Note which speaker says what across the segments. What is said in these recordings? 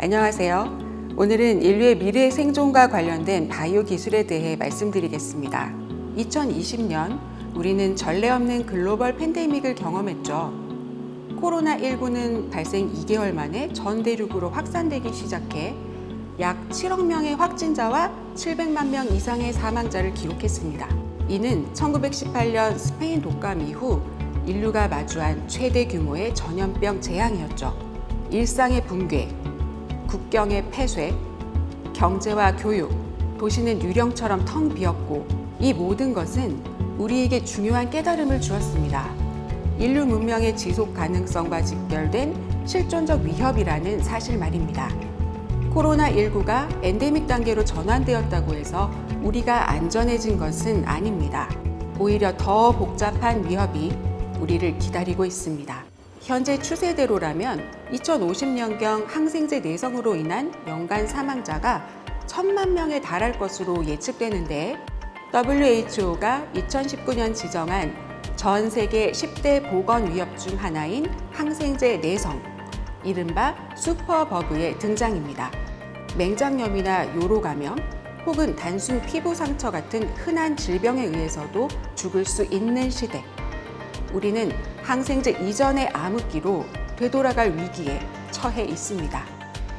Speaker 1: 안녕하세요. 오늘은 인류의 미래 생존과 관련된 바이오 기술에 대해 말씀드리겠습니다. 2020년 우리는 전례 없는 글로벌 팬데믹을 경험했죠. 코로나19는 발생 2개월 만에 전 대륙으로 확산되기 시작해 약 7억 명의 확진자와 700만 명 이상의 사망자를 기록했습니다. 이는 1918년 스페인 독감 이후 인류가 마주한 최대 규모의 전염병 재앙이었죠. 일상의 붕괴, 국경의 폐쇄, 경제와 교육, 도시는 유령처럼 텅 비었고 이 모든 것은 우리에게 중요한 깨달음을 주었습니다. 인류 문명의 지속 가능성과 직결된 실존적 위협이라는 사실 말입니다. 코로나19가 엔데믹 단계로 전환되었다고 해서 우리가 안전해진 것은 아닙니다. 오히려 더 복잡한 위협이 우리를 기다리고 있습니다. 현재 추세대로라면 2050년경 항생제 내성으로 인한 연간 사망자가 천만 명에 달할 것으로 예측되는데 WHO가 2019년 지정한 전 세계 10대 보건 위협 중 하나인 항생제 내성, 이른바 슈퍼버그의 등장입니다. 맹장염이나 요로 감염 혹은 단순 피부 상처 같은 흔한 질병에 의해서도 죽을 수 있는 시대. 우리는 항생제 이전의 암흑기로 되돌아갈 위기에 처해 있습니다.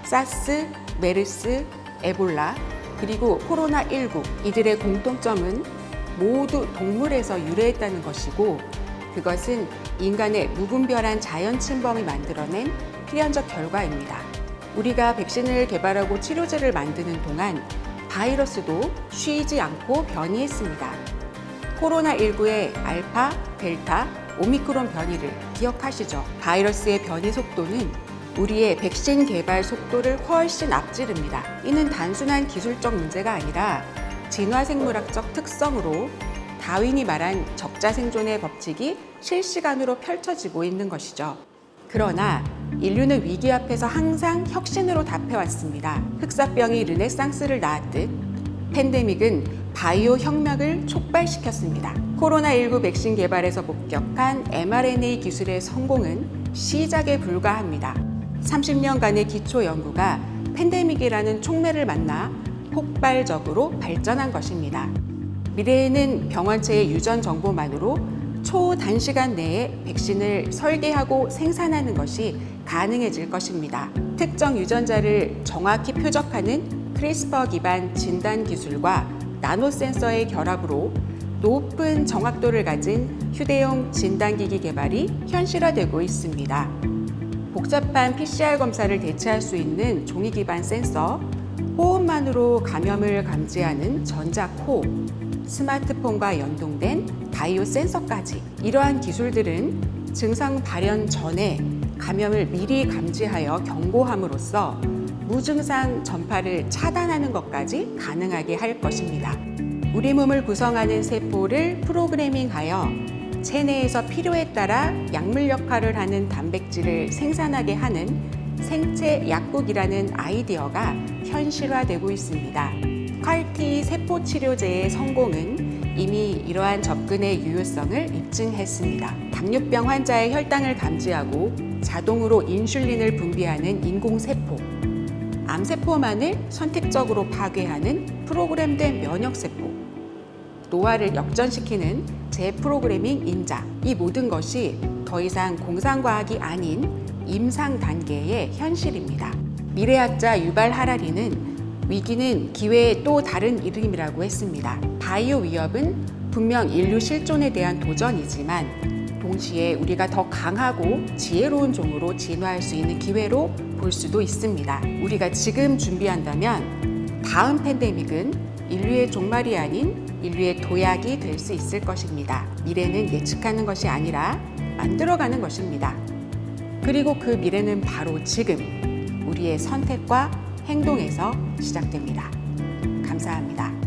Speaker 1: 사스, 메르스, 에볼라, 그리고 코로나19 이들의 공통점은 모두 동물에서 유래했다는 것이고 그것은 인간의 무분별한 자연 침범이 만들어낸 필연적 결과입니다. 우리가 백신을 개발하고 치료제를 만드는 동안 바이러스도 쉬지 않고 변이했습니다. 코로나19의 알파, 델타, 오미크론 변이를 기억하시죠? 바이러스의 변이 속도는 우리의 백신 개발 속도를 훨씬 앞지릅니다. 이는 단순한 기술적 문제가 아니라 진화생물학적 특성으로 다윈이 말한 적자 생존의 법칙이 실시간으로 펼쳐지고 있는 것이죠. 그러나 인류는 위기 앞에서 항상 혁신으로 답해왔습니다. 흑사병이 르네상스를 낳았듯 팬데믹은 바이오 혁명을 촉발시켰습니다. 코로나19 백신 개발에서 목격한 mRNA 기술의 성공은 시작에 불과합니다. 30년간의 기초 연구가 팬데믹이라는 촉매를 만나 폭발적으로 발전한 것입니다. 미래에는 병원체의 유전 정보만으로 초단시간 내에 백신을 설계하고 생산하는 것이 가능해질 것입니다. 특정 유전자를 정확히 표적하는 크리스퍼 기반 진단 기술과 나노 센서의 결합으로 높은 정확도를 가진 휴대용 진단기기 개발이 현실화되고 있습니다. 복잡한 PCR 검사를 대체할 수 있는 종이 기반 센서, 호흡만으로 감염을 감지하는 전자코, 스마트폰과 연동된 바이오 센서까지 이러한 기술들은 증상 발현 전에 감염을 미리 감지하여 경고함으로써 무증상 전파를 차단하는 것까지 가능하게 할 것입니다. 우리 몸을 구성하는 세포를 프로그래밍하여 체내에서 필요에 따라 약물 역할을 하는 단백질을 생산하게 하는 생체 약국이라는 아이디어가 현실화되고 있습니다. 칼티 세포 치료제의 성공은 이미 이러한 접근의 유효성을 입증했습니다. 당뇨병 환자의 혈당을 감지하고 자동으로 인슐린을 분비하는 인공세포, 암세포만을 선택적으로 파괴하는 프로그램된 면역세포, 노화를 역전시키는 재프로그래밍 인자, 이 모든 것이 더 이상 공상과학이 아닌 임상 단계의 현실입니다. 미래학자 유발 하라리는 위기는 기회의 또 다른 이름이라고 했습니다. 바이오 위협은 분명 인류 실존에 대한 도전이지만 동시에 우리가 더 강하고 지혜로운 종으로 진화할 수 있는 기회로 볼 수도 있습니다. 우리가 지금 준비한다면 다음 팬데믹은 인류의 종말이 아닌 인류의 도약이 될 수 있을 것입니다. 미래는 예측하는 것이 아니라 만들어가는 것입니다. 그리고 그 미래는 바로 지금 우리의 선택과 행동에서 시작됩니다. 감사합니다.